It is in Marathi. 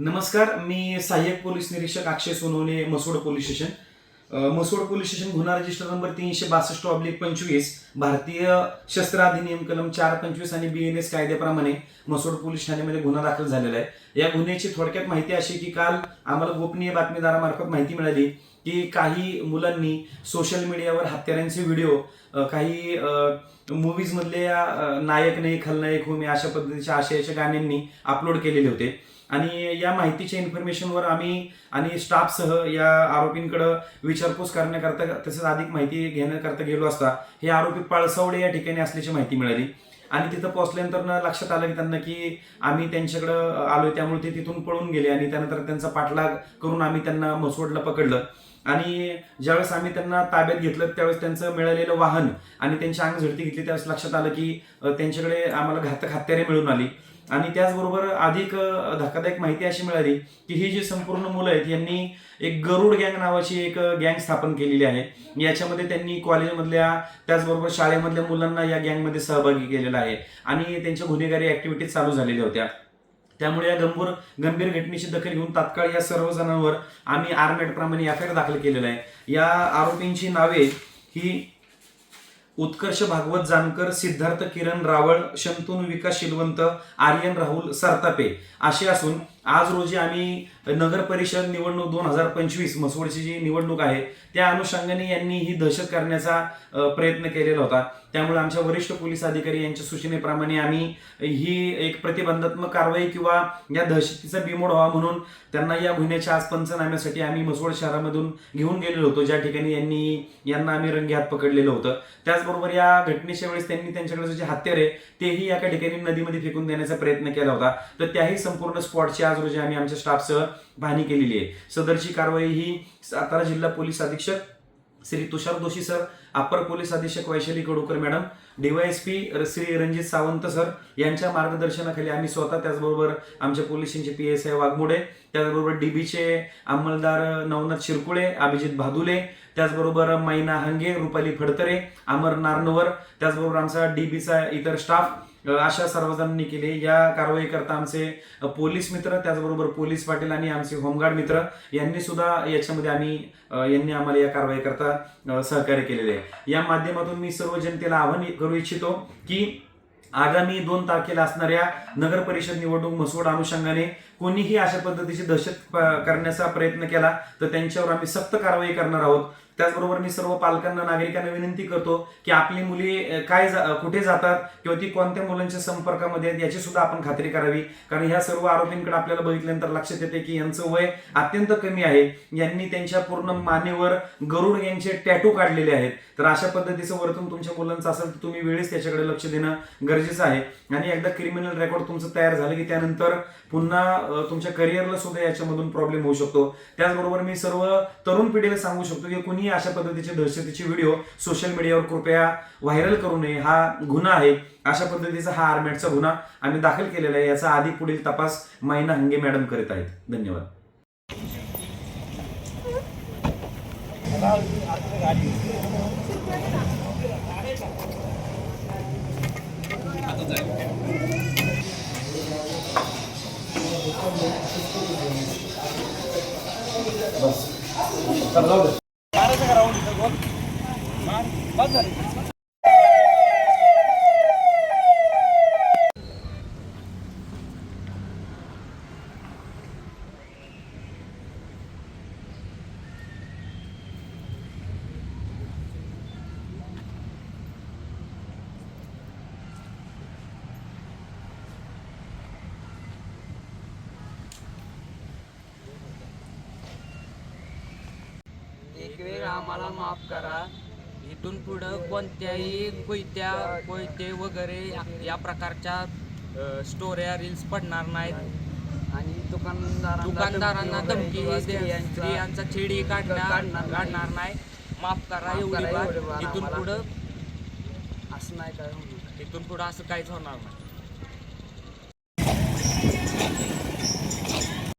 नमस्कार मी सहाय्यक पोलीस निरीक्षक Akshay Sonawane Masod police station. Masod police station गुन्हा रजिस्टर नंबर तीनशे बासष्ट ऑब्लिक पंचवीस भारतीय शस्त्र अधिनियम कलम चार पंचवीस आणि बी एन एस कायद्याप्रमाणे मसोड पोलीस ठाण्यामध्ये गुन्हा दाखल झालेला आहे. या गुन्ह्याची थोडक्यात माहिती अशी की काल आम्हाला गोपनीय बातमीदारामार्फत माहिती मिळाली की काही मुलांनी सोशल मीडियावर हत्यारांचे व्हिडिओ काही मूवीजमधल्या नायक नाही खलनायक हो मी अशा पद्धतीच्या आशयाच्या गाण्यांनी अपलोड केलेले होते. आणि या माहितीच्या इन्फॉर्मेशनवर आम्ही आणि स्टाफसह या आरोपींकडे विचारपूस करण्याकरता तसेच अधिक माहिती घेण्याकरता गेलो असता हे आरोपी पळसवडे या ठिकाणी असल्याची माहिती मिळाली. आणि तिथं पोहोचल्यानंतर लक्षात आलं की त्यांना की आम्ही त्यांच्याकडं आलोय त्यामुळे ते तिथून पळून गेले आणि त्यानंतर त्यांचा पाठलाग करून आम्ही त्यांना मसोडला पकडलं. आणि ज्यावेळेस आम्ही त्यांना ताब्यात घेतलं त्यावेळेस त्यांचं मिळालेलं वाहन आणि त्यांची अंग झडती घेतली त्यावेळेस लक्षात आलं की त्यांच्याकडे आम्हाला घातक हत्यारे मिळून आली. आणि त्याचबरोबर अधिक धक्कादायक माहिती अशी मिळाली की ही जी संपूर्ण मुलं आहेत यांनी एक गरुड गँग नावाची एक गँग स्थापन केलेली आहे. याच्यामध्ये त्यांनी कॉलेजमधल्या त्याचबरोबर शाळेमधल्या मुलांना या गँगमध्ये सहभागी केलेला आहे आणि त्यांच्या गुन्हेगारी ऍक्टिव्हिटीज चालू झालेल्या होत्या. त्यामुळे या गंभीर गंभीर घटनेची दखल घेऊन तात्काळ या सर्व जणांवर आम्ही आरमॅट प्रमाणे एफ आय आर दाखल केलेला आहे. या आरोपींची नावे ही उत्कर्ष भागवत जानकर सिद्धार्थ किरण रावळ शंतनू विकास शिलवंत आर्यन राहुल सरतापे असे असून आज रोजी आम्ही नगर परिषद निवडणूक दोन हजार पंचवीस मसवडची जी निवडणूक आहे त्या अनुषंगाने यांनी ही दहशत करण्याचा प्रयत्न केलेला होता. त्यामुळे आमच्या वरिष्ठ पोलीस अधिकारी यांच्या सूचनेप्रमाणे आम्ही ही एक प्रतिबंधात्मक कारवाई किंवा या दहशतीचा बिमोड व्हावा म्हणून त्यांना या गुन्ह्याच्या आज पंचनाम्यासाठी आम्ही मसवड शहरामधून घेऊन गेलेलो होतो. ज्या ठिकाणी यांनी यांना आम्ही रंगे हात पकडलेलं होतं. त्याच त्याचबरोबर या घटनेच्या वेळेस त्यांनी त्यांच्याकडे जे हत्यार आहे तेही एका ठिकाणी नदीमध्ये फेकून देण्याचा प्रयत्न केला होता. तर त्याही संपूर्ण स्पॉटची आज रोजी आम्ही आमच्या स्टाफसह पाहणी केलेली आहे. सदरची कारवाई ही सातारा जिल्हा पोलीस अधीक्षक श्री तुषार दोशी सर अप्पर पोलीस अधीक्षक Vaishali Kadukar madam D Y S P Shri Ranjit Sawant sir यांच्या मार्गदर्शनाखाली आम्ही स्वतः त्याचबरोबर आमच्या पोलिसांचे पी एस आय वाघमोडे त्याचबरोबर डीबीचे अंमलदार नवनाथ शिरकुळे अभिजित भादुले त्याचबरोबर मैना हंगे रुपाली फडतरे अमर नारनवर त्याचबरोबर आमचा डीबीचा इतर स्टाफ अशा सर्वजणांनी केले. या कारवाई करता आमचे पोलीस मित्र त्याचबरोबर पोलीस पाटील आणि आमचे होमगार्ड मित्र यांनी सुद्धा याच्यामध्ये आम्ही यांनी आम्हाला या कारवाई करता सहकार्य केलेले आहे. या माध्यमातून मी सर्व जनतेला आवाहन करू इच्छितो की आगामी दोन तारखेला असणाऱ्या नगर परिषद निवडणूक मसवड अनुषंगाने कोणीही अशा पद्धतीची दहशत करण्याचा प्रयत्न केला तर त्यांच्यावर आम्ही सक्त कारवाई करणार आहोत. त्याचबरोबर मी सर्व पालकांना नागरिकांना विनंती करतो की आपली मुली काय जा- कुठे जातात किंवा ती कोणत्या मुलांच्या संपर्कामध्ये आहेत याची सुद्धा आपण खात्री करावी. कारण ह्या सर्व आरोपींकडे आपल्याला बघितल्यानंतर लक्षात येते की यांचं वय अत्यंत कमी आहे. यांनी त्यांच्या पूर्ण मानेवर गरुड यांचे टॅटू काढलेले आहेत. तर अशा पद्धतीचं वर्तन तुमच्या मुलांचं असेल तर तुम्ही वेळेस त्याच्याकडे लक्ष देणं गरजेचं आहे. आणि एकदा क्रिमिनल रेकॉर्ड तुमचं तयार झालं की त्यानंतर पुन्हा तुमच्या करिअरला सुद्धा याच्यामधून प्रॉब्लेम होऊ शकतो. त्याचबरोबर मी सर्व तरुण पिढीला सांगू शकतो की कुणी कुणीही अशा पद्धतीचे दहशतीचे व्हिडिओ सोशल मीडियावर कृपया व्हायरल करू नये. हा गुन्हा आहे. अशा पद्धतीचा हा आर्मॅटचा गुन्हा आम्ही दाखल केलेला आहे. याचा आधी पुढील तपास मायना हंगे मॅडम करीत आहेत. धन्यवाद. एक वेळ माफ़ करा। इथून पुढं कोणत्याही कोयत्या कोयते वगैरे या- प्रकारच्या स्टोऱ्या रील्स पडणार नाहीत. आणि दुकानदारांना दुकानदारांना धमकी स्त्रियांचा छेडी काढणार काढणार नाही. माफ करा एवढी इथून. पुढं असं नाही काय इथून पुढं असं काहीच होणार नाही.